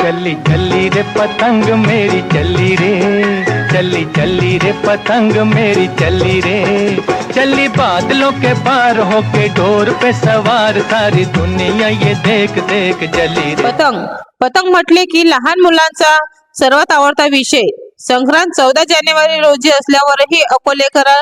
चली चली रे पतंग मेरी चली रे। चली चली रे पतंग मेरी चली रे। चली बादलों के पार होके डोर पे सवार सारी दुनिया ये देख देख चली रे। पतंग पतंग म्हटले की लहान मुलांचा सर्वात आवडता विषय. संक्रांत चौदा जानेवारी रोजी असल्यावरही अकोलेकर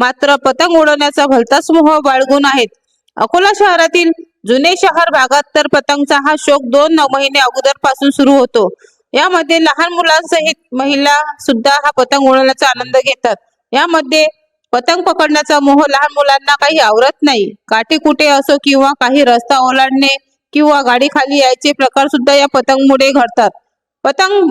मात्र पतंग उडवण्याचा भलताच मोह बाळगून आहेत. अकोला शहरातील जुने शहर भागात तर पतंगचा हा शौक दोन नऊ महिने अगोदरपासून सुरू होतो. यामध्ये लहान मुलांसहित महिला सुद्धा हा पतंग उडवण्याचा आनंद घेतात. यामध्ये पतंग पकडण्याचा मोह लहान मुलांना काही आवरत नाही. काठी कुठे असो किंवा काही रस्ता ओलांडणे किंवा गाडी खाली यायचे प्रकार सुद्धा या पतंगमुळे घडतात. पतंग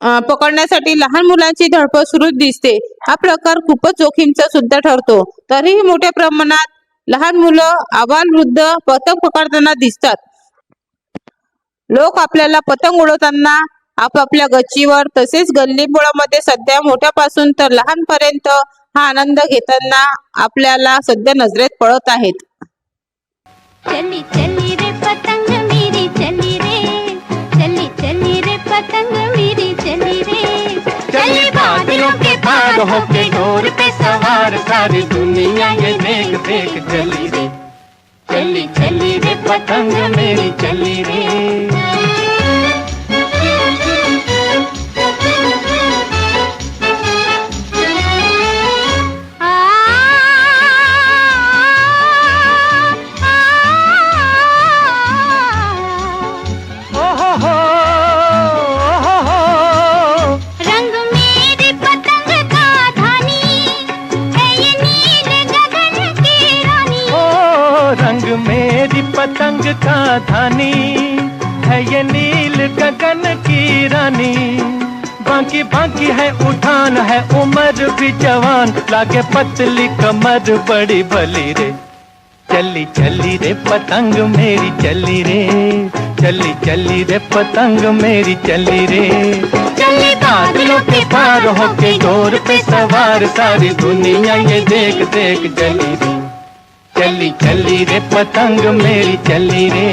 पकडण्यासाठी लहान मुलांची धडपड सुरूच दिसते. हा प्रकार खूपच जोखीमचा सुद्धा ठरतो. तरीही मोठ्या प्रमाणात लहान मुलं आबाल वृद्ध पतंग पकडताना दिसतात. लोक आपल्याला पतंग उडवताना आपापल्या गच्चीवर तसेच गल्लीबोळामध्ये सध्या मोठ्यापासून तर लहानपर्यंत हा आनंद घेताना आपल्याला सध्या नजरेत पडत आहेत. के पार डोर पे सवार सारी दुनिया ये देख देख चली रे। चली चली रे पतंग मेरी चली रे। मेरी पतंग का धानी है ये नील गगन की रानी। बाकी बाकी है उठान, है उम्र भी जवान। लागे पतली कमर बड़ी भली रे। चली चली रे पतंग मेरी, चली रे। चली चली रे पतंग मेरी, चली रे। चली बादलों के पार होके डोर पे सवार, सारी दुनिया ये देख देख चली रे। चली चली रे पतंग मेरी चली रे